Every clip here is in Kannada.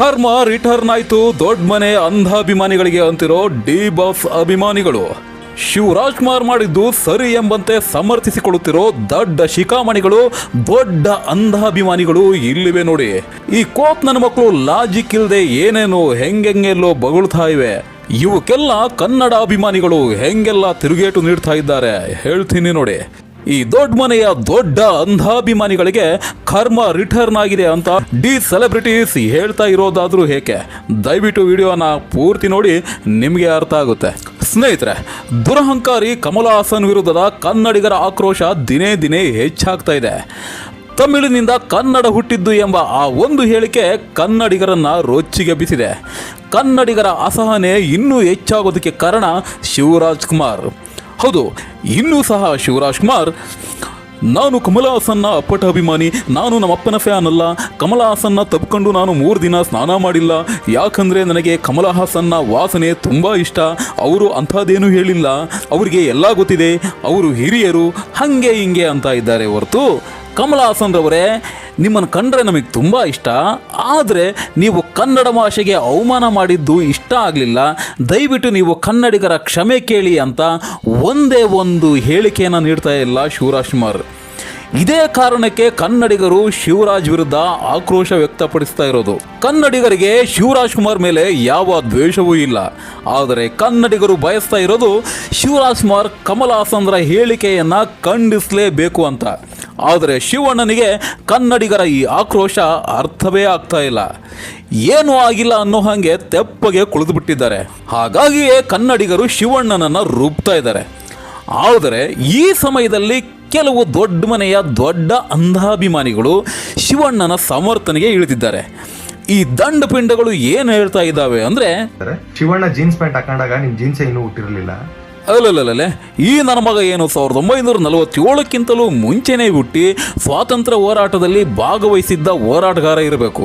ಕರ್ಮ ರಿಟರ್ನ್ ಆಯ್ತು. ದೊಡ್ಡ ಮನೆ ಅಂಧಾಭಿಮಾನಿಗಳಿಗೆ ಅಂತಿರೋ ಡಿ ಬಫ್ ಅಭಿಮಾನಿಗಳು. ಶಿವರಾಜ್ ಕುಮಾರ್ ಮಾಡಿದ್ದು ಸರಿ ಎಂಬಂತೆ ಸಮರ್ಥಿಸಿಕೊಳ್ಳುತ್ತಿರೋ ದೊಡ್ಡ ಶಿಖಾಮಣಿಗಳು, ದೊಡ್ಡ ಅಂಧಾಭಿಮಾನಿಗಳು ಇಲ್ಲಿವೆ ನೋಡಿ. ಈ ಕೋಪ್ ನನ್ನ ಮಕ್ಕಳು ಲಾಜಿಕ್ ಇಲ್ಲದೆ ಏನೇನು ಹೆಂಗೆಂಗೆಲ್ಲೋ ಬಗಳ್ತಾ ಇವೆ. ಇವಕ್ಕೆಲ್ಲ ಕನ್ನಡ ಅಭಿಮಾನಿಗಳು ಹೆಂಗೆಲ್ಲ ತಿರುಗೇಟು ನೀಡ್ತಾ ಇದ್ದಾರೆ ಹೇಳ್ತೀನಿ ನೋಡಿ. ಈ ದೊಡ್ಡ ಮನೆಯ ದೊಡ್ಡ ಅಂಧಾಭಿಮಾನಿಗಳಿಗೆ ಕರ್ಮ ರಿಟರ್ನ್ ಆಗಿದೆ ಅಂತ ಡಿ ಸೆಲೆಬ್ರಿಟೀಸ್ ಹೇಳ್ತಾ ಇರೋದಾದ್ರೂ ಹೇಗೆ ದಯವಿಟ್ಟು ವಿಡಿಯೋನ ಪೂರ್ತಿ ನೋಡಿ, ನಿಮಗೆ ಅರ್ಥ ಆಗುತ್ತೆ. ಸ್ನೇಹಿತರೆ, ದುರಹಂಕಾರಿ ಕಮಲ್ ಹಾಸನ್ ವಿರುದ್ಧದ ಕನ್ನಡಿಗರ ಆಕ್ರೋಶ ದಿನೇ ದಿನೇ ಹೆಚ್ಚಾಗ್ತಾ ಇದೆ. ತಮಿಳಿನಿಂದ ಕನ್ನಡ ಹುಟ್ಟಿದ್ದು ಎಂಬ ಆ ಒಂದು ಹೇಳಿಕೆ ಕನ್ನಡಿಗರನ್ನ ರೊಚ್ಚಿಗೆ ಬಿಸಿದೆ. ಕನ್ನಡಿಗರ ಅಸಹನೆ ಇನ್ನೂ ಹೆಚ್ಚಾಗೋದಕ್ಕೆ ಕಾರಣ ಶಿವರಾಜ್ ಕುಮಾರ್. ಹೌದು, ಇನ್ನೂ ಸಹ ಶಿವರಾಜ್ ಕುಮಾರ್, ನಾನು ಕಮಲ ಹಾಸನ್ನ ಅಪ್ಪಟ ಅಭಿಮಾನಿ, ನಾನು ನಮ್ಮ ಅಪ್ಪನ ಫ್ಯಾನ್ ಅಲ್ಲ ಕಮಲ ಹಾಸನ್ನ ತಪ್ಕೊಂಡು ನಾನು ಮೂರು ದಿನ ಸ್ನಾನ ಮಾಡಿಲ್ಲ, ಯಾಕಂದರೆ ನನಗೆ ಕಮಲ ಹಾಸನ್ನ ವಾಸನೆ ತುಂಬ ಇಷ್ಟ, ಅವರು ಅಂಥದ್ದೇನೂ ಹೇಳಿಲ್ಲ, ಅವರಿಗೆ ಎಲ್ಲ ಗೊತ್ತಿದೆ, ಅವರು ಹಿರಿಯರು, ಹಾಗೆ ಹಿಂಗೆ ಅಂತ ಇದ್ದಾರೆ ಹೊರತು ಕಮಲ ಹಾಸನ್ ರವರೇ ನಿಮ್ಮನ್ನು ಕಂಡ್ರೆ ನಮಗೆ ತುಂಬ ಇಷ್ಟ. ಆದರೆ ನೀವು ಕನ್ನಡ ಭಾಷೆಗೆ ಅವಮಾನ ಮಾಡಿದ್ದು ಇಷ್ಟ ಆಗಲಿಲ್ಲ. ದಯವಿಟ್ಟು ನೀವು ಕನ್ನಡಿಗರ ಕ್ಷಮೆ ಕೇಳಿ ಅಂತ ಒಂದೇ ಒಂದು ಹೇಳಿಕೆಯನ್ನು ನೀಡ್ತಾ ಇಲ್ಲ ಶಿವರಾಜ್ ಕುಮಾರ್. ಇದೇ ಕಾರಣಕ್ಕೆ ಕನ್ನಡಿಗರು ಶಿವರಾಜ್ ವಿರುದ್ಧ ಆಕ್ರೋಶ ವ್ಯಕ್ತಪಡಿಸ್ತಾ ಇರೋದು. ಕನ್ನಡಿಗರಿಗೆ ಶಿವರಾಜ್ ಕುಮಾರ್ ಮೇಲೆ ಯಾವ ದ್ವೇಷವೂ ಇಲ್ಲ. ಆದರೆ ಕನ್ನಡಿಗರು ಬಯಸ್ತಾ ಇರೋದು ಶಿವರಾಜ್ ಕುಮಾರ್ ಕಮಲ್ ಹೇಳಿಕೆಯನ್ನ ಖಂಡಿಸಲೇಬೇಕು ಅಂತ. ಆದರೆ ಶಿವಣ್ಣನಿಗೆ ಕನ್ನಡಿಗರ ಈ ಆಕ್ರೋಶ ಅರ್ಥವೇ ಆಗ್ತಾ ಇಲ್ಲ. ಏನೂ ಆಗಿಲ್ಲ ಅನ್ನೋ ಹಾಗೆ ತೆಪ್ಪಗೆ ಕುಳಿತುಬಿಟ್ಟಿದ್ದಾರೆ. ಹಾಗಾಗಿಯೇ ಕನ್ನಡಿಗರು ಶಿವಣ್ಣನನ್ನು ರೂಪ್ತಾ ಇದ್ದಾರೆ. ಆದರೆ ಈ ಸಮಯದಲ್ಲಿ ಕೆಲವು ದೊಡ್ಡ ಮನೆಯ ದೊಡ್ಡ ಅಂಧಾಭಿಮಾನಿಗಳು ಶಿವಣ್ಣನ ಸಮರ್ಥನೆಗೆ ಇಳಿದಿದ್ದಾರೆ. ಈ ದಂಡ ಪಿಂಡಗಳು ಏನು ಹೇಳ್ತಾ ಇದ್ದಾವೆ ಅಂದರೆ ಶಿವಣ್ಣ ಜೀನ್ಸ್ ಪ್ಯಾಂಟ್ ಹಾಕೊಂಡಾಗ ನಿಮ್ ಜೀನ್ಸ್ ಇನ್ನೂ ಹುಟ್ಟಿರ್ಲಿಲ್ಲ. ಅಲ್ಲಲ್ಲಲ್ಲೇ ಈ ನನ್ನ ಮಗ ಏನು ಸಾವಿರದ ಒಂಬೈನೂರ ನಲವತ್ತೇಳಕ್ಕಿಂತಲೂ ಮುಂಚೆನೇ ಹುಟ್ಟಿ ಸ್ವಾತಂತ್ರ್ಯ ಹೋರಾಟದಲ್ಲಿ ಭಾಗವಹಿಸಿದ್ದ ಹೋರಾಟಗಾರ ಇರಬೇಕು.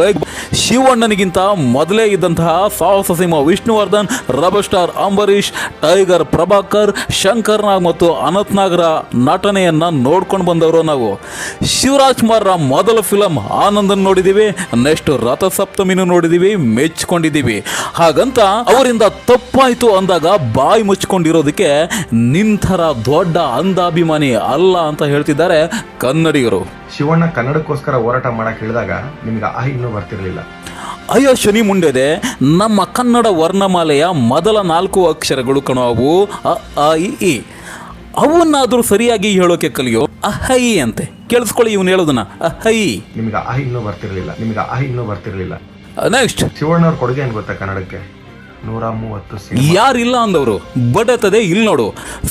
ಲೈಕ್ ಶಿವಣ್ಣನಿಗಿಂತ ಮೊದಲೇ ಇದ್ದಂತಹ ಸಾಹಸ ಸಿಂಹ Vishnuvardhan, rubber star Ambareesh, tiger Prabhakar, Shankar Nag ಮತ್ತು ಅನಂತ್ ನಾಗರ ನಟನೆಯನ್ನು ನೋಡ್ಕೊಂಡು ಬಂದವರು ನಾವು. ಶಿವರಾಜ್ ಕುಮಾರ್ರ ಮೊದಲ ಫಿಲಮ್ ಆನಂದನ್ ನೋಡಿದೀವಿ, ನೆಕ್ಸ್ಟ್ ರಥಸಪ್ತಮಿನೂ ನೋಡಿದೀವಿ ಮೆಚ್ಕೊಂಡಿದ್ದೀವಿ ಹಾಗಂತ ಅವರಿಂದ ತಪ್ಪಾಯಿತು ಅಂದಾಗ ಬಾಯಿ ಮುಚ್ಕೊಂಡಿರೋದಕ್ಕೆ ನಿಂತರ ದೊಡ್ಡ ಅಂದಾಭಿಮಾನಿ ಅಲ್ಲ ಅಂತ ಹೇಳ್ತಿದ್ದಾರೆ ಕನ್ನಡಿಗರು. ಶಿವಣ್ಣ ಕನ್ನಡಕ್ಕೋಸ್ಕರ ಹೋರಾಟ ಮಾಡಕ್ಕೆ ಹೇಳಿದಾಗ ನಿಮ್ಗೆ ಆ ಇನ್ನೂ ಬರ್ತಿರ್ಲಿಲ್ಲ. ಅಯ್ಯೋ ಶನಿ ಮುಂಡೆದೆ ನಮ್ಮ ಕನ್ನಡ ವರ್ಣಮಾಲೆಯ ಮೊದಲ ನಾಲ್ಕು ಅಕ್ಷರಗಳು ಕಣೋ ಅವು. ಅ ಆ ಇ ಈ ಅವನ್ನಾದರೂ ಸರಿಯಾಗಿ ಹೇಳೋಕೆ ಕಲಿಯೋ ಅಹೈ ಅಂತೆ. ಕೇಳಿಸ್ಕೊಳ್ಳಿ ಇವನು ಹೇಳೋದನ್ನ. ಅಹೈ. ನಿಮಗೆ ಆ ಇನ್ನೂ ಬರ್ತಿರ್ಲಿಲ್ಲ. ನಿಮಗೆ ಆ ಇನ್ನೂ ಬರ್ತಿರ್ಲಿಲ್ಲ. ನೆಕ್ಸ್ಟ್ ಶಿವಣ್ಣವ್ರ ಕೊಡುಗೆ ಏನು ಗೊತ್ತಾ ಕನ್ನಡಕ್ಕೆ? ನೂರ ಮೂವತ್ತು ಯಾರಿಲ್ಲ ಅಂದವರು. ಬಡತದೆ ಇಲ್ಲಿ ನೋಡು.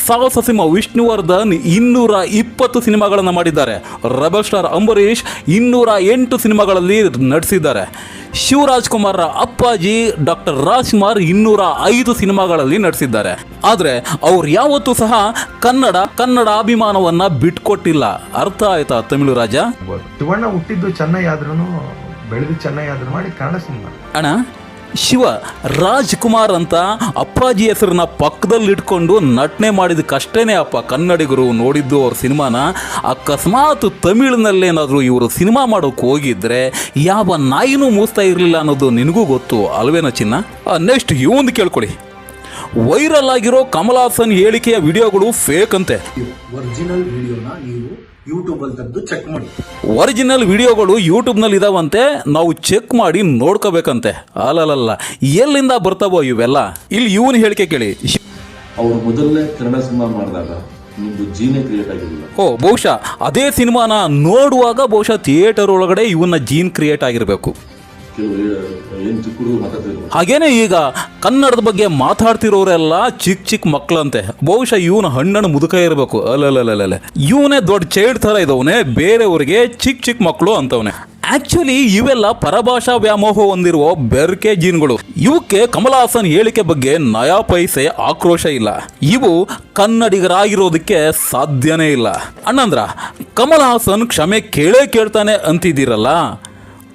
ಸಾಹಸ ಸಿಂಹ ವಿಷ್ಣುವರ್ಧನ್ ಇನ್ನೂರ ಇಪ್ಪತ್ತು ಸಿನಿಮಾಗಳನ್ನು ಮಾಡಿದ್ದಾರೆ. ರಬಲ್ ಸ್ಟಾರ್ ಅಂಬರೀಷ್ ಇನ್ನೂರ ಎಂಟು ಸಿನಿಮಾಗಳಲ್ಲಿ ನಟಿಸಿದ್ದಾರೆ ಶಿವರಾಜ್ ಕುಮಾರ್ರ ಅಪ್ಪಾಜಿ ಡಾಕ್ಟರ್ ರಾಜ್ಕುಮಾರ್ ಇನ್ನೂರ ಐದು ಸಿನಿಮಾಗಳಲ್ಲಿ ನಟಿಸಿದ್ದಾರೆ ಆದರೆ ಅವ್ರು ಯಾವತ್ತೂ ಸಹ ಕನ್ನಡ ಕನ್ನಡ ಅಭಿಮಾನವನ್ನ ಬಿಟ್ಕೊಟ್ಟಿಲ್ಲ. ಅರ್ಥ ಆಯ್ತಾ ತಮಿಳು ರಾಜ? ಹುಟ್ಟಿದ್ದು ಚೆನ್ನೈ ಆದ್ರೂ ಬೆಳೆದು ಚೆನ್ನೈ ಆದ್ರೂ ಮಾಡಿ ಕನ್ನಡ ಸಿನಿಮಾ. ಅಣ್ಣ ಶಿವ ರಾಜ್ಕುಮಾರ್ ಅಂತ ಅಪ್ಪಾಜಿ ಹೆಸರನ್ನ ಪಕ್ಕದಲ್ಲಿಟ್ಕೊಂಡು ನಟನೆ ಮಾಡಿದಕ್ಕಷ್ಟೇನೆ ಅಪ್ಪ ಕನ್ನಡಿಗರು ನೋಡಿದ್ದು ಅವ್ರ ಸಿನಿಮಾನ. ಅಕಸ್ಮಾತ್ ತಮಿಳಿನಲ್ಲೇನಾದರೂ ಇವರು ಸಿನಿಮಾ ಮಾಡೋಕೆ ಹೋಗಿದ್ರೆ ಯಾವ ನಾಯಿನೂ ಮೂಸ್ತಾ ಇರಲಿಲ್ಲ ಅನ್ನೋದು ನಿನಗೂ ಗೊತ್ತು ಅಲ್ವೇನ ಚಿನ್ನ? ನೆಕ್ಸ್ಟ್ ಇವೊಂದು ಕೇಳ್ಕೊಳ್ಳಿ ವೈರಲ್ ಆಗಿರೋ ಕಮಲ್ ಹಾಸನ್ ಹೇಳಿಕೆಯ ವಿಡಿಯೋಗಳು ಫೇಕ್ ಅಂತೆ. ಒರಿಜಿನಲ್ ವಿಡಿಯೋನ ನೀವು ಯೂಟ್ಯೂಬಲ್ಲಿ ತೆಗೆದು ಚೆಕ್ ಮಾಡಿ. ಒರಿಜಿನಲ್ ವಿಡಿಯೋಗಳು ಯೂಟ್ಯೂಬ್ನಲ್ಲಿ ಇದಾವಂತೆ ನಾವು ಚೆಕ್ ಮಾಡಿ ನೋಡ್ಕೋಬೇಕಂತೆ. ಅಲ್ಲಲ್ಲ ಎಲ್ಲಿಂದ ಬರ್ತಾವೋ ಇವೆಲ್ಲ? ಇಲ್ಲಿ ಇವನು ಹೇಳಿಕೆ ಕೇಳಿ. ಅವರು ಮೊದಲನೇ ಕನ್ನಡ ಸಿನಿಮಾ ಮಾಡಿದಾಗ ನಿಮ್ದು ಜೀನೇ ಕ್ರಿಯೇಟ್ ಆಗಿರಲಿಲ್ಲ. ಓ ಬಹುಶಃ ಅದೇ ಸಿನಿಮಾನ ನೋಡುವಾಗ ಬಹುಶಃ ಥಿಯೇಟರ್ ಒಳಗಡೆ ಇವನ್ನ ಜೀನ್ ಕ್ರಿಯೇಟ್ ಆಗಿರಬೇಕು. ಹಾಗೇನೆ ಈಗ ಕನ್ನಡದ ಬಗ್ಗೆ ಮಾತಾಡ್ತಿರೋರೆಲ್ಲ ಚಿಕ್ಕ ಚಿಕ್ಕ ಮಕ್ಕಳಂತೆ ಬಹುಶಃ ಇವನ ಹಣ್ಣನ್ನು ಮುದುಕ ಇರಬೇಕು. ಅಲ್ಲಲ್ಲ ಇವನೇ ದೊಡ್ಡ ಚೈಲ್ಡ್ ಥರ ಇದ್ದವನೇ, ಬೇರೆಯವರಿಗೆ ಚಿಕ್ಕ ಚಿಕ್ಕ ಮಕ್ಕಳು ಅಂತವನೇ. ಆಕ್ಚುಲಿ ಇವೆಲ್ಲ ಪರಭಾಷಾ ವ್ಯಾಮೋಹ ಹೊಂದಿರುವ ಬೆರ್ಕೆ ಜೀನ್ಗಳು. ಇವಕ್ಕೆ ಕಮಲ್ ಹಾಸನ್ ಹೇಳಿಕೆ ಬಗ್ಗೆ ನಯಾ ಪೈಸೆ ಆಕ್ರೋಶ ಇಲ್ಲ. ಇವು ಕನ್ನಡಿಗರಾಗಿರೋದಕ್ಕೆ ಸಾಧ್ಯನೇ ಇಲ್ಲ. ಅಣ್ಣಂದ್ರ, ಕಮಲ್ ಹಾಸನ್ ಕ್ಷಮೆ ಕೇಳೇ ಕೇಳ್ತಾನೆ ಅಂತಿದ್ದೀರಲ್ಲ?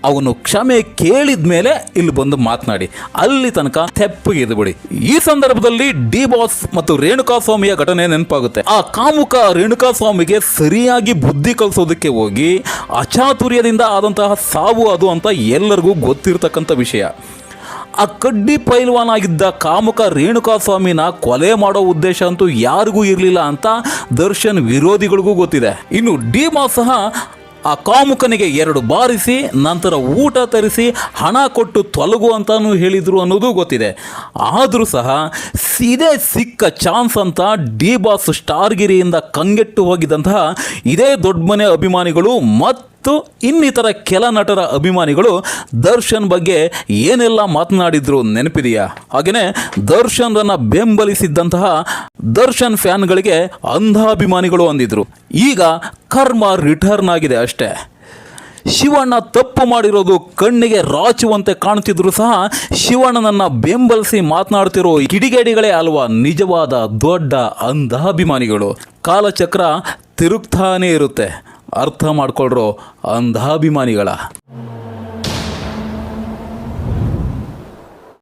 ಅವನು ಕ್ಷಮೆ ಕೇಳಿದ ಮೇಲೆ ಇಲ್ಲಿ ಬಂದು ಮಾತನಾಡಿ. ಅಲ್ಲಿ ತನಕ ತೆಪ್ಪಗೆ ಬಿಡಿ ಈ ಸಂದರ್ಭದಲ್ಲಿ ಡಿ ಬಾಸ್ ಮತ್ತು ರೇಣುಕಾ ಸ್ವಾಮಿಯ ಘಟನೆ ನೆನಪಾಗುತ್ತೆ. ಆ ಕಾಮುಕ ರೇಣುಕಾ ಸ್ವಾಮಿಗೆ ಸರಿಯಾಗಿ ಬುದ್ಧಿ ಕಲಿಸೋದಕ್ಕೆ ಹೋಗಿ, ಅಚಾತುರ್ಯದಿಂದ ಆದಂತಹ ಸಾವು ಅದು ಅಂತ ಎಲ್ಲರಿಗೂ ಗೊತ್ತಿರತಕ್ಕಂಥ ವಿಷಯ. ಆ ಕಡ್ಡಿ ಪೈಲ್ವಾನ್ ಆಗಿದ್ದ ಕಾಮುಕ ರೇಣುಕಾ ಸ್ವಾಮಿನ ಕೊಲೆ ಮಾಡೋ ಉದ್ದೇಶ ಅಂತೂ ಯಾರಿಗೂ ಇರಲಿಲ್ಲ ಅಂತ ದರ್ಶನ್ ವಿರೋಧಿಗಳಿಗೂ ಗೊತ್ತಿದೆ. ಇನ್ನು ಡಿ ಮಾ ಸಹ ಆ ಕಾಮುಕನಿಗೆ ಎರಡು ಬಾರಿಸಿ, ನಂತರ ಊಟ ತರಿಸಿ, ಹಣ ಕೊಟ್ಟು ತೊಲಗು ಅಂತಾನು ಹೇಳಿದರು ಅನ್ನೋದು ಗೊತ್ತಿದೆ. ಆದರೂ ಸಹ ಇದೇ ಸಿಕ್ಕ ಚಾನ್ಸ್ ಅಂತ ಡಿ ಬಾಸ್ ಸ್ಟಾರ್ಗಿರಿಯಿಂದ ಕಂಗೆಟ್ಟು ಹೋಗಿದ್ದಂತಹ ಇದೇ ದೊಡ್ಡ ಮನೆ ಅಭಿಮಾನಿಗಳು ಮತ್ತು ಇನ್ನಿತರ ಕೆಲ ನಟರ ಅಭಿಮಾನಿಗಳು ದರ್ಶನ್ ಬಗ್ಗೆ ಏನೆಲ್ಲ ಮಾತನಾಡಿದ್ರು ನೆನಪಿದೆಯಾ? ಹಾಗೆಯೇ ದರ್ಶನ್ರನ್ನ ಬೆಂಬಲಿಸಿದ್ದಂತಹ ದರ್ಶನ್ ಫ್ಯಾನ್ಗಳಿಗೆ ಅಂಧಾಭಿಮಾನಿಗಳು ಅಂದಿದ್ರು. ಈಗ ಕರ್ಮ ರಿಟರ್ನ್ ಆಗಿದೆ ಅಷ್ಟೇ. ಶಿವಣ್ಣ ತಪ್ಪು ಮಾಡಿರೋದು ಕಣ್ಣಿಗೆ ರಾಚುವಂತೆ ಕಾಣುತ್ತಿದ್ರು ಸಹ ಶಿವಣ್ಣನನ್ನ ಬೆಂಬಲಿಸಿ ಮಾತನಾಡ್ತಿರೋ ಕಿಡಿಗೇಡಿಗಳೇ ಅಲ್ವಾ ನಿಜವಾದ ದೊಡ್ಡ ಅಂಧಾಭಿಮಾನಿಗಳು. ಕಾಲಚಕ್ರ ತಿರುಗ್ತಾನೇ ಇರುತ್ತೆ. ಅರ್ಥ ಮಾಡ್ಕೊಳ್ರೋ ಅಂಧಾಭಿಮಾನಿಗಳ.